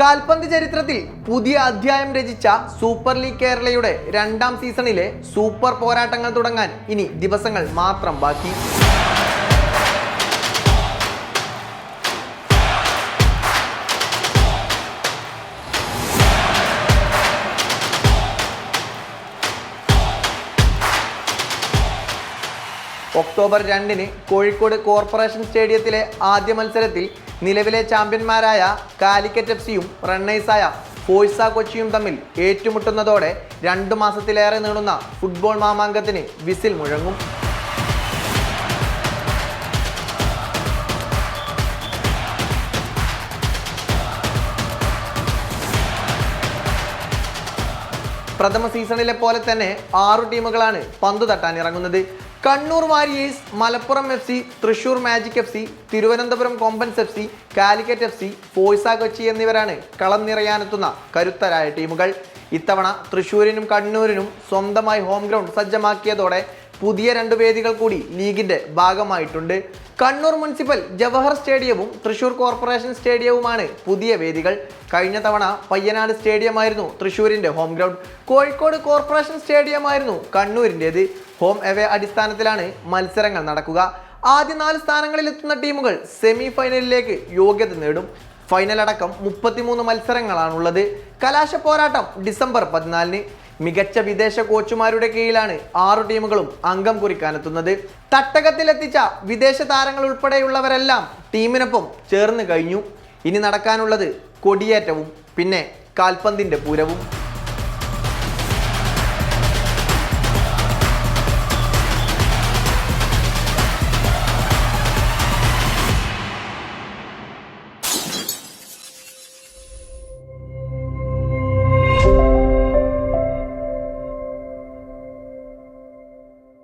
കാൽപന്ത് ചരിത്രത്തിൽ പുതിയ അധ്യായം രചിച്ച സൂപ്പർ ലീഗ് കേരളയുടെ രണ്ടാം സീസണിലെ സൂപ്പർ പോരാട്ടങ്ങൾ തുടങ്ങാൻ ഇനി ദിവസങ്ങൾ മാത്രം ബാക്കി. ഒക്ടോബർ രണ്ടിന് കോഴിക്കോട് കോർപ്പറേഷൻ സ്റ്റേഡിയത്തിലെ ആദ്യ മത്സരത്തിൽ നിലവിലെ ചാമ്പ്യന്മാരായ കാലിക്കറ്റ് എഫ് സിയും റണ്ണേഴ്സായ ഫോഴ്സ കൊച്ചിയും തമ്മിൽ ഏറ്റുമുട്ടുന്നതോടെ രണ്ടു മാസത്തിലേറെ നീളുന്ന ഫുട്ബോൾ മാമാങ്കത്തിന് വിസിൽ മുഴങ്ങും. പ്രഥമ സീസണിലെ പോലെ തന്നെ ആറു ടീമുകളാണ് പന്തു തട്ടാൻ ഇറങ്ങുന്നത് Kannur Warriors Malappuram F C Thrissur Magic F C Thiruvananthapuram Kombans F C Calicut F C ഫോയ്സ Kochi എന്നിവരാണ് കളം നിറയാനെത്തുന്ന കരുത്തരായ ടീമുകൾ. ഇത്തവണ തൃശൂരിനും കണ്ണൂരിനും സ്വന്തമായി ഹോം ഗ്രൗണ്ട് സജ്ജമാക്കിയതോടെ പുതിയ രണ്ട് വേദികൾ കൂടി ലീഗിന്റെ ഭാഗമായിട്ടുണ്ട്. കണ്ണൂർ മുനിസിപ്പൽ ജവഹർ സ്റ്റേഡിയവും തൃശൂർ കോർപ്പറേഷൻ സ്റ്റേഡിയവുമാണ് പുതിയ വേദികൾ. കഴിഞ്ഞ തവണ പയ്യനാട് സ്റ്റേഡിയമായിരുന്നു തൃശൂരിന്റെ ഹോം ഗ്രൗണ്ട്. കോഴിക്കോട് കോർപ്പറേഷൻ സ്റ്റേഡിയമായിരുന്നു കണ്ണൂരിന്റേത് ഹോം എവേ അടിസ്ഥാനത്തിലാണ് മത്സരങ്ങൾ നടക്കുക. ആദ്യ നാല് സ്ഥാനങ്ങളിലെത്തുന്ന ടീമുകൾ സെമി ഫൈനലിലേക്ക് യോഗ്യത നേടും. ഫൈനൽ അടക്കം മുപ്പത്തിമൂന്ന് മത്സരങ്ങളാണുള്ളത്. കലാശ പോരാട്ടം ഡിസംബർ പതിനാലിന്. മികച്ച വിദേശ കോച്ചുമാരുടെ കീഴിലാണ് ആറു ടീമുകളും അംഗം കുറിക്കാനെത്തുന്നത്. തട്ടകത്തിലെത്തിച്ച വിദേശ താരങ്ങൾ ഉൾപ്പെടെയുള്ളവരെല്ലാം ടീമിനൊപ്പം ചേർന്ന് കഴിഞ്ഞു. ഇനി നടക്കാനുള്ളത് കൊടിയേറ്റവും പിന്നെ കാൽപന്തിന്റെ പൂരവും.